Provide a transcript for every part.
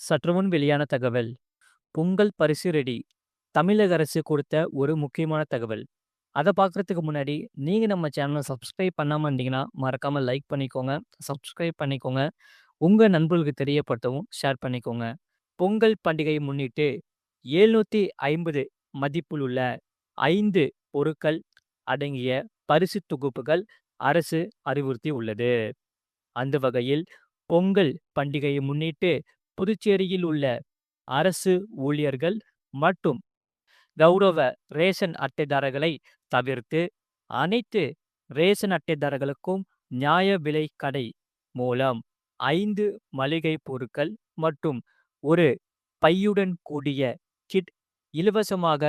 சற்றுமுன் வெளியான தகவல். பொங்கல் பரிசு ரெடி. தமிழக அரசு கொடுத்த ஒரு முக்கியமான தகவல். அதை பார்க்குறதுக்கு முன்னாடி நீங்கள் நம்ம சேனலை சப்ஸ்கிரைப் பண்ணாமல் இருந்தீங்கன்னா மறக்காமல் லைக் பண்ணிக்கோங்க. சப்ஸ்கிரைப் பண்ணிக்கோங்க. உங்கள் நண்பர்களுக்கு தெரியப்படுத்தவும் ஷேர் பண்ணிக்கோங்க. பொங்கல் பண்டிகையை முன்னிட்டு எழுநூற்றி ஐம்பது மதிப்பில் உள்ள ஐந்து பொருட்கள் அடங்கிய பரிசு தொகுப்புகள் அரசு அறிவுறுத்தி உள்ளது அந்த வகையில் பொங்கல் பண்டிகையை முன்னிட்டு புதுச்சேரியில் உள்ள அரசு ஊழியர்கள் மற்றும் கௌரவ ரேஷன் அட்டைதாரர்களை தவிர்த்து அனைத்து ரேஷன் அட்டைதாரர்களுக்கும் நியாய விலை கடை மூலம் ஐந்து மளிகை பொருட்கள் மற்றும் ஒரு பையுடன் கூடிய கிட் இலவசமாக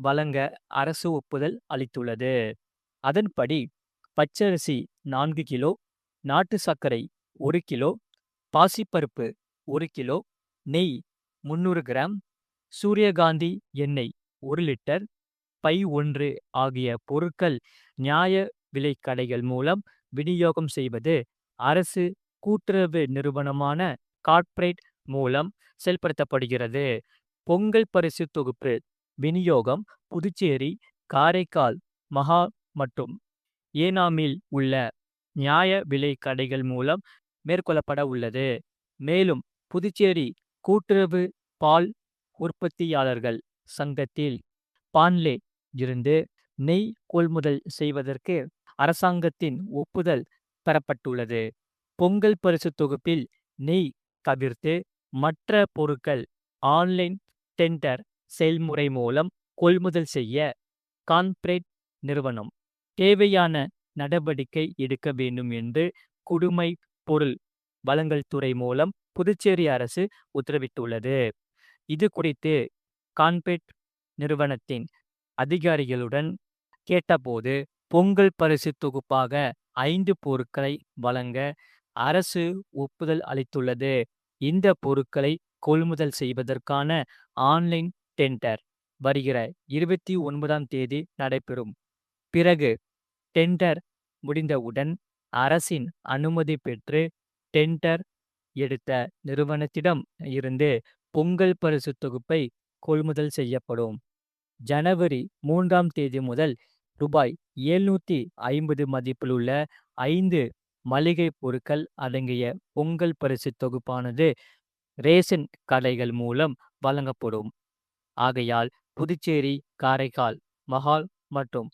வழங்க அரசு ஒப்புதல் அளித்துள்ளது. அதன்படி பச்சரிசி நான்கு கிலோ நாட்டு சர்க்கரை ஒரு கிலோ பாசிப்பருப்பு ஒரு கிலோ நெய் முந்நூறு கிராம் சூரியகாந்தி எண்ணெய் ஒரு லிட்டர் பை ஒன்று ஆகிய பொருட்கள் நியாய விலைக் கடைகள் மூலம் விநியோகம் செய்வது அரசு கூட்டுறவு நிறுவனமான கார்ப்பரேட் மூலம் செயல்படுத்தப்படுகிறது. பொங்கல் பரிசு தொகுப்பு விநியோகம் புதுச்சேரி காரைக்கால் மகா மற்றும் ஏனாமில் உள்ள நியாய விலை கடைகள் மூலம் மேற்கொள்ளப்பட உள்ளது. மேலும் புதுச்சேரி கூட்டுறவு பால் உற்பத்தியாளர்கள் சங்கத்தில் பான்லே இருந்து நெய் கொள்முதல் செய்வதற்கு அரசாங்கத்தின் ஒப்புதல் பெறப்பட்டுள்ளது. பொங்கல் பரிசு தொகுப்பில் நெய் தவிர்த்து மற்ற பொருட்கள் ஆன்லைன் டெண்டர் செயல்முறை மூலம் கொள்முதல் செய்ய கான்பிரேட் நிறுவனம் தேவையான நடவடிக்கை எடுக்க வேண்டும் என்று குடுமை பொருள் வழங்கல் துறை மூலம் புதுச்சேரி அரசு உத்தரவிட்டுள்ளது. இது குறித்து கான்பெட் நிறுவனத்தின் அதிகாரிகளுடன் கேட்டபோது பொங்கல் பரிசு தொகுப்பாக ஐந்து பொருட்களை வழங்க அரசு ஒப்புதல் அளித்துள்ளது. இந்த பொருட்களை கொள்முதல் செய்வதற்கான ஆன்லைன் டெண்டர் வருகிற இருபத்தி ஒன்பதாம் தேதி நடைபெறும். பிறகு டெண்டர் முடிந்தவுடன் அரசின் அனுமதி பெற்று டெண்டர் எடுத்த நிறுவனத்திடம் இருந்து பொங்கல் பரிசு தொகுப்பை கொள்முதல் செய்யப்படும். ஜனவரி மூன்றாம் தேதி முதல் ரூபாய் எழுநூற்றி ஐம்பது மதிப்பிலுள்ள ஐந்து மளிகை பொருட்கள் அடங்கிய பொங்கல் பரிசு தொகுப்பானது ரேஷன் கடைகள் மூலம் வழங்கப்படும். ஆகையால் புதுச்சேரி காரைக்கால் மஹால் மற்றும்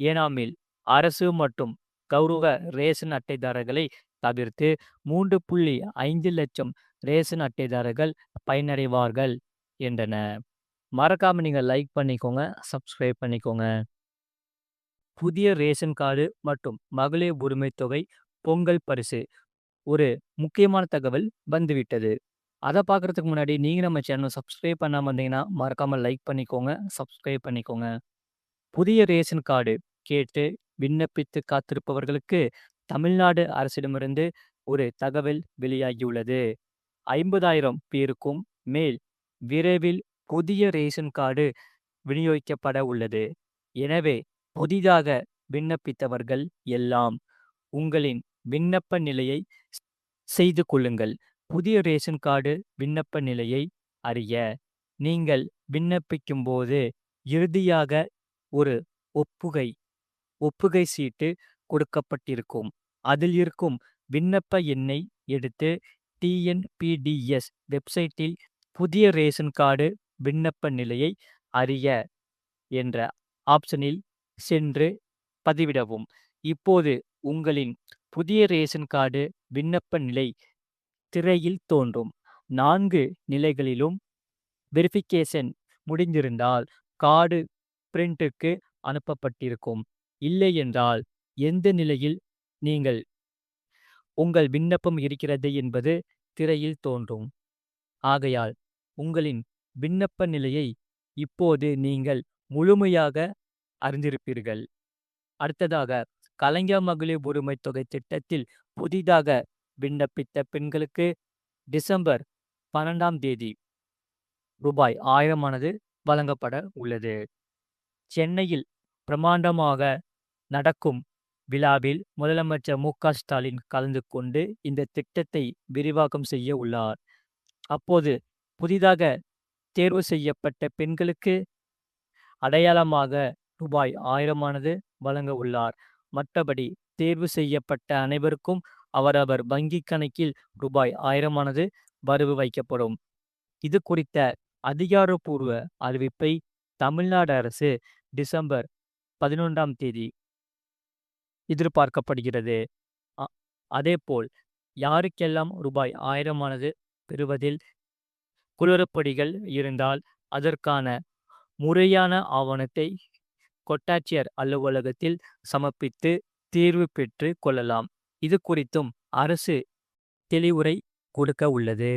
ஏனாமில் அரசு மற்றும் கௌரவ ரேஷன் அட்டைதாரர்களை தவிர்த்து மூன்று புள்ளி ஐந்து லட்சம் ரேஷன் அட்டைதாரர்கள் பயனடைவார்கள் என்றன. மறக்காம நீங்கள் லைக் பண்ணிக்கோங்க சப்ஸ்கிரைப் பண்ணிக்கோங்க. புதிய ரேஷன் கார்டு மற்றும் மகளிர் உரிமை தொகை பொங்கல் பரிசு. ஒரு முக்கியமான தகவல் வந்துவிட்டது. அதை பார்க்குறதுக்கு முன்னாடி நீங்கள் நம்ம சேனல் சப்ஸ்கிரைப் பண்ணாமல் வந்தீங்கன்னா மறக்காமல் லைக் பண்ணிக்கோங்க சப்ஸ்கிரைப் பண்ணிக்கோங்க. புதிய ரேஷன் கார்டு கேட்டு விண்ணப்பித்து காத்திருப்பவர்களுக்கு தமிழ்நாடு அரசிடமிருந்து ஒரு தகவல் வெளியாகியுள்ளது. ஐம்பதாயிரம் பேருக்கும் மேல் விரைவில் புதிய ரேஷன் கார்டு விநியோகிக்கப்பட உள்ளது. எனவே புதிதாக விண்ணப்பித்தவர்கள் எல்லாம் உங்களின் விண்ணப்ப நிலையை செய்து கொள்ளுங்கள். புதிய ரேஷன் கார்டு விண்ணப்ப நிலையை அறிய. நீங்கள் விண்ணப்பிக்கும் போது இறுதியாக ஒரு ஒப்புகை ஒப்புகை சீட்டு கொடுக்கப்பட்டிருக்கும். அதில் இருக்கும் விண்ணப்ப எண்ணை எடுத்து டிஎன்பிடிஎஸ் வெப்சைட்டில் புதிய ரேஷன் கார்டு விண்ணப்ப நிலையை அறிய என்ற ஆப்ஷனில் சென்று பதிவிடவும். இப்போது உங்களின் புதிய ரேஷன் கார்டு விண்ணப்ப நிலை திரையில் தோன்றும். நான்கு நிலைகளிலும் வெரிஃபிகேஷன் முடிந்திருந்தால் கார்டு பிரிண்ட்டுக்கு அனுப்பப்பட்டிருக்கும். இல்லை என்றால் எந்த நிலையில் நீங்கள் உங்கள் விண்ணப்பம் இருக்கிறது என்பது திரையில் தோன்றும். ஆகையால் உங்களின் விண்ணப்ப நிலையை இப்போது நீங்கள் முழுமையாக அறிந்திருப்பீர்கள். அடுத்ததாக கலைஞர் மகளிர் உரிமை தொகை திட்டத்தில் புதிதாக விண்ணப்பித்த பெண்களுக்கு டிசம்பர் பன்னெண்டாம் தேதி ரூபாய் ஆயிரமானது வழங்கப்பட உள்ளது. சென்னையில் பிரமாண்டமாக நடக்கும் விழாவில் முதலமைச்சர் மு க ஸ்டாலின் கலந்து கொண்டு இந்த திட்டத்தை விரிவாக்கம் செய்ய உள்ளார். அப்போது புதிதாக தேர்வு செய்யப்பட்ட பெண்களுக்கு அடையாளமாக ரூபாய் ஆயிரமானது வழங்க உள்ளார். மற்றபடி தேர்வு செய்யப்பட்ட அனைவருக்கும் அவரவர் வங்கி கணக்கில் ரூபாய் ஆயிரமானது வரவு வைக்கப்படும். இது குறித்த அதிகாரப்பூர்வ அறிவிப்பை தமிழ்நாடு அரசு டிசம்பர் பதினொன்றாம் தேதி எதிர்பார்க்கப்படுகிறது. அ- அதேபோல் யாருக்கெல்லாம் ரூபாய் ஆயிரமானது பெறுவதில் குளறுபடிகள் இருந்தால் அதற்கான முறையான ஆவணத்தை கொட்டாட்சியர் அலுவலகத்தில் சமர்ப்பித்து தீர்வு பெற்று கொள்ளலாம். இது குறித்தும் அரசு தெளிவுரை கொடுக்க உள்ளது.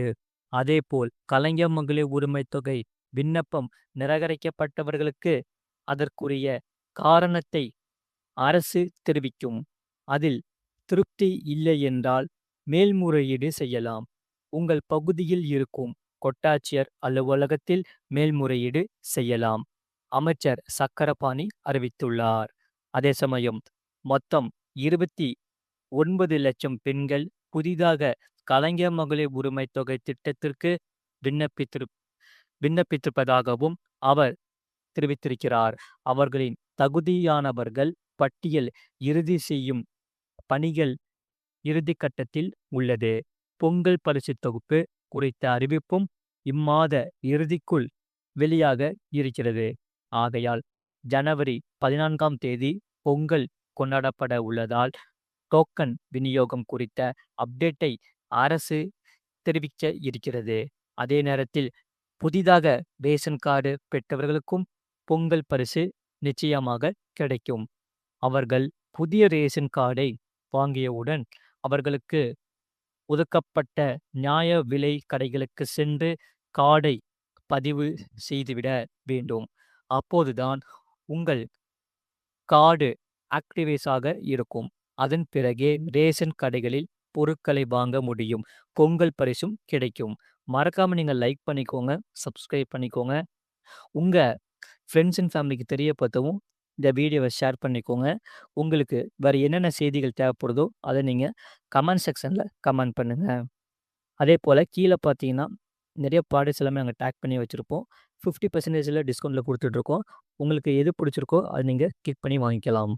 அதேபோல் கலைஞர் மகளிர் உரிமை தொகை விண்ணப்பம் நிராகரிக்கப்பட்டவர்களுக்கு அதற்குரிய காரணத்தை அரசு தெரிவிக்கும். அதில் திருப்தி இல்லை என்றால் மேல்முறையீடு செய்யலாம். உங்கள் பகுதியில் இருக்கும் கொட்டாட்சியர் அலுவலகத்தில் மேல்முறையீடு செய்யலாம் அமைச்சர் சக்கரபாணி அறிவித்துள்ளார். அதே சமயம் மொத்தம் இருபத்தி ஒன்பது லட்சம் பெண்கள் புதிதாக கலைஞர் மகளிர் உரிமை தொகை திட்டத்திற்கு விண்ணப்பித்திரு விண்ணப்பித்திருப்பதாகவும் அவர் தெரிவித்திருக்கிறார். அவர்களின் தகுதியானவர்கள் பட்டியல் இறுதி செய்யும் பணிகள் இறுதி கட்டத்தில் உள்ளது. பொங்கல் பரிசு தொகுப்பு குறித்த அறிவிப்பும் இம்மாத இறுதிக்குள் வெளியாக இருக்கிறது. ஆகையால் ஜனவரி பதினான்காம் தேதி பொங்கல் கொண்டாடப்பட உள்ளதால் டோக்கன் விநியோகம் குறித்த அப்டேட்டை அரசு தெரிவிக்க இருக்கிறது. அதே நேரத்தில் புதிதாக ரேஷன் கார்டு பெற்றவர்களுக்கும் பொங்கல் பரிசு நிச்சயமாக கிடைக்கும். அவர்கள் புதிய ரேஷன் கார்டை வாங்கியவுடன் அவர்களுக்கு ஒதுக்கப்பட்ட நியாய விலை கடைகளுக்கு சென்று கார்டை பதிவு செய்துவிட வேண்டும். அப்போதுதான் உங்கள் கார்டு ஆக்டிவேஸாக இருக்கும். அதன் பிறகே ரேஷன் கடைகளில் பொருட்களை வாங்க முடியும். பொங்கல் பரிசும் கிடைக்கும். மறக்காம நீங்கள் லைக் பண்ணிக்கோங்க சப்ஸ்கிரைப் பண்ணிக்கோங்க. உங்கள் ஃப்ரெண்ட்ஸ் அண்ட் ஃபேமிலிக்கு தெரியப்படுத்தவும் இந்த வீடியோவை ஷேர் பண்ணிக்கோங்க. உங்களுக்கு வேறு என்னென்ன செய்திகள் தேவைப்படுதோ அதை நீங்கள் கமெண்ட் செக்ஷனில் கமெண்ட் பண்ணுங்கள் அதே போல் கீழே பார்த்தீங்கன்னா நிறைய ப்ராடக்ட்ஸ் எல்லாமே நாங்கள் டேக் பண்ணி வச்சுருப்போம். ஃபிஃப்டி பர்சன்டேஜில் டிஸ்கவுண்ட்டில் கொடுத்துட்ருக்கோம் உங்களுக்கு எது பிடிச்சிருக்கோ அதை நீங்கள் கிளிக் பண்ணி வாங்கிக்கலாம்.